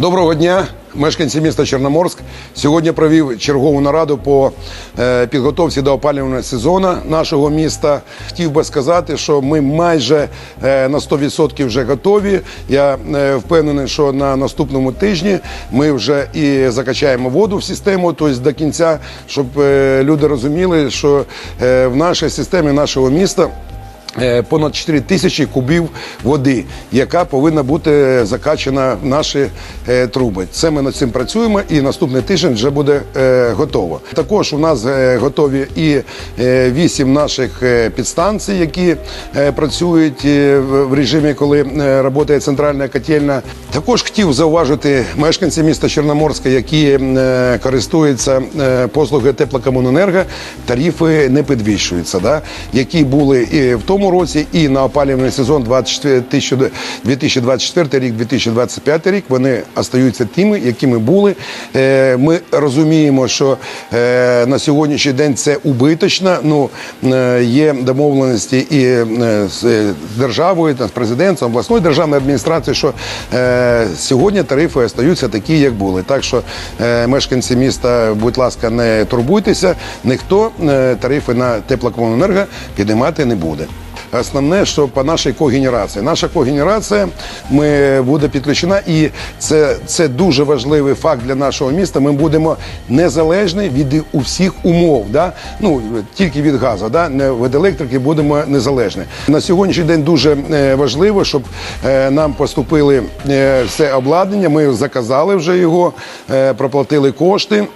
Доброго дня, мешканці міста Чорноморськ. Сьогодні провів чергову нараду по е, підготовці до опалювального сезону нашого міста. Хотів би сказати, що ми майже е, на 100% вже готові. Я е, впевнений, що на наступному тижні ми вже і закачаємо воду в систему, тобто до кінця, щоб люди розуміли, що в нашій системі нашого міста. Е, Понад 4 тисячі кубів води, яка повинна бути закачана в наші е, труби. Це ми над цим працюємо, і наступний тиждень вже буде е, готово. Також у нас готові і е, вісім наших підстанцій, які працюють в режимі, коли працює центральна котельна. Також хотів зауважити мешканці міста Чорноморська, які користуються послугою теплокомуненерго, тарифи не підвищуються, да? які були і в тому році, і на опалювальний сезон 24 тисячі- 2024 рік, 2025 рік. Вони остаються тими, якими були. Е, Ми розуміємо, що е, на сьогоднішній день це убиточно. Ну е, є домовленості і з державою, з президентом, обласною державною адміністрацією, що сьогодні тарифи остаються такі, як були. Так що мешканці міста, будь ласка, не турбуйтеся, ніхто тарифи на теплокомуненерго піднімати не буде. Основне, що по нашій когенерації. Наша когенерація ми буде підключена, і це, це дуже важливий факт для нашого міста. Ми будемо незалежні від усіх умов. Да? Ну тільки від газу, да? не від електрики будемо незалежні. На сьогоднішній день дуже е, важливо, щоб е, нам поступили е, все обладнання. Ми заказали вже його, проплатили кошти.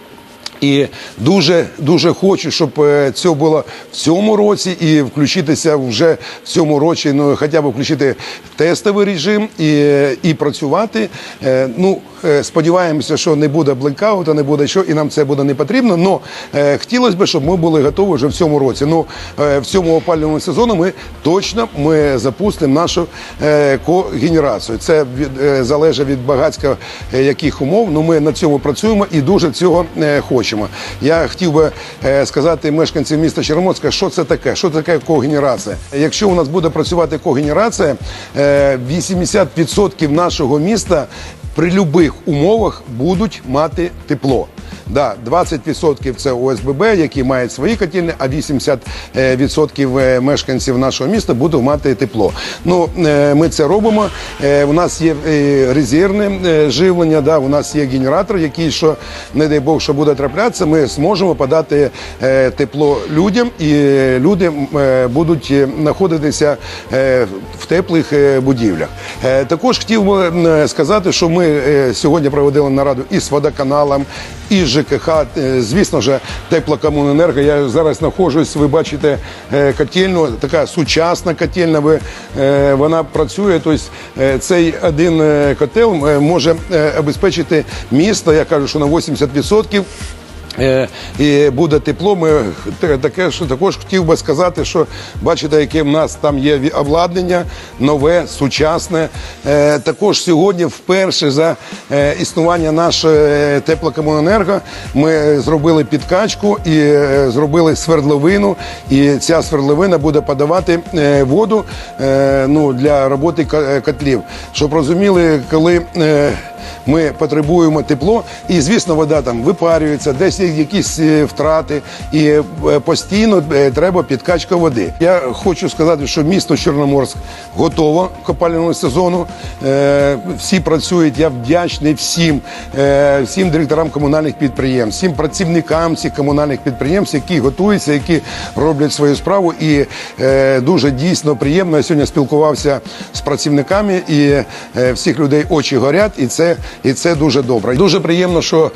І дуже дуже хочу, щоб е, це було в цьому році і включитися вже в цьому році, ну хоча б включити тестовий режим і, і працювати. Е, Ну е, сподіваємося, що не буде блекауту, не буде що, і нам це буде не потрібно. Але хотілося б, щоб ми були готові вже в цьому році. Ну е, в цьому опалювальному сезону ми точно ми запустимо нашу е, когенерацію. Це від е, залежить від багатська е, яких умов. Ну ми на цьому працюємо і дуже цього е, хочемо. Я хотів би е, сказати мешканцям міста Чорноморська, що це таке, що таке когенерація. Якщо у нас буде працювати когенерація, е, 80% нашого міста при будь-яких умовах будуть мати тепло. Да, 20% це ОСББ, які мають свої котельні, а 80% мешканців нашого міста будуть мати тепло. Ну, е, ми це робимо. Е, У нас є е, резервне е, живлення, да, у нас є генератор, який, що, не дай Бог, що буде траплятися, ми зможемо подати е, тепло людям, і люди е, будуть е, знаходитися е, в теплих е, будівлях. Е, Також хотів би сказати, що ми е, сьогодні проводили нараду і з водоканалом, і з ЖКХ. Е, Звісно ж, теплокомуненерго. Я зараз знаходжусь, ви бачите е, котельну, така сучасна котельна. Вона працює. Тобто цей один котел може обезпечити місто. Я кажу, що на 80%. Е, І буде тепло. Ми таке що також хотів би сказати, що бачите, яке в нас там є обладнання, нове, сучасне. Е, Також сьогодні, вперше за е, існування нашої теплокомуненерго, ми зробили підкачку і зробили свердловину. І ця свердловина буде подавати воду ну, для роботи котлів. Щоб розуміли, коли. ми потребуємо тепло, і звісно, вода там випарюється, десь якісь е, втрати, і е, постійно е, треба підкачка води. Я хочу сказати, що місто Чорноморськ готово к опалювальному сезону. Всі працюють. Я вдячний всім, всім директорам комунальних підприємств, всім працівникам цих комунальних підприємств, які готуються, які роблять свою справу. І дуже дійсно приємно. Я сьогодні спілкувався з працівниками, і всіх людей очі горять, і це, і це дуже добре. Дуже приємно, що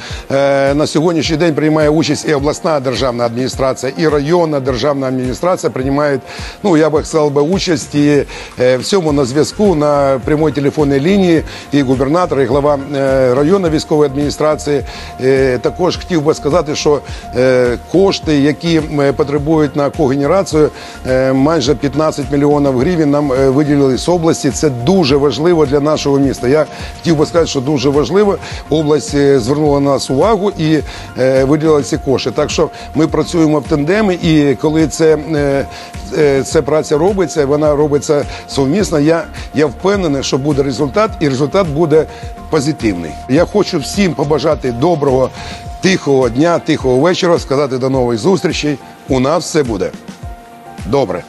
на сьогоднішній день приймає участь і обласна державна адміністрація, і районна державна адміністрація приймають, ну я би сказав би, участь і е, в цьому на зв'язку на прямій телефонній лінії. І губернатор, і глава е, районної військової адміністрації. Е, також хотів би сказати, що е, кошти, які потребують на когенерацію, е, майже 15 мільйонів гривень нам е, виділили з області. Це дуже важливо для нашого міста. Я хотів би сказати, що дуже важливо. Область звернула на нас увагу і виділили ці кошти. Так що ми працюємо в тандемі, і коли це, е, е, праця робиться, вона робиться совмісно. Я, я впевнений, що буде результат, і результат буде позитивний. Я хочу всім побажати доброго, тихого дня, тихого вечора, сказати до нової зустрічі. У нас все буде добре.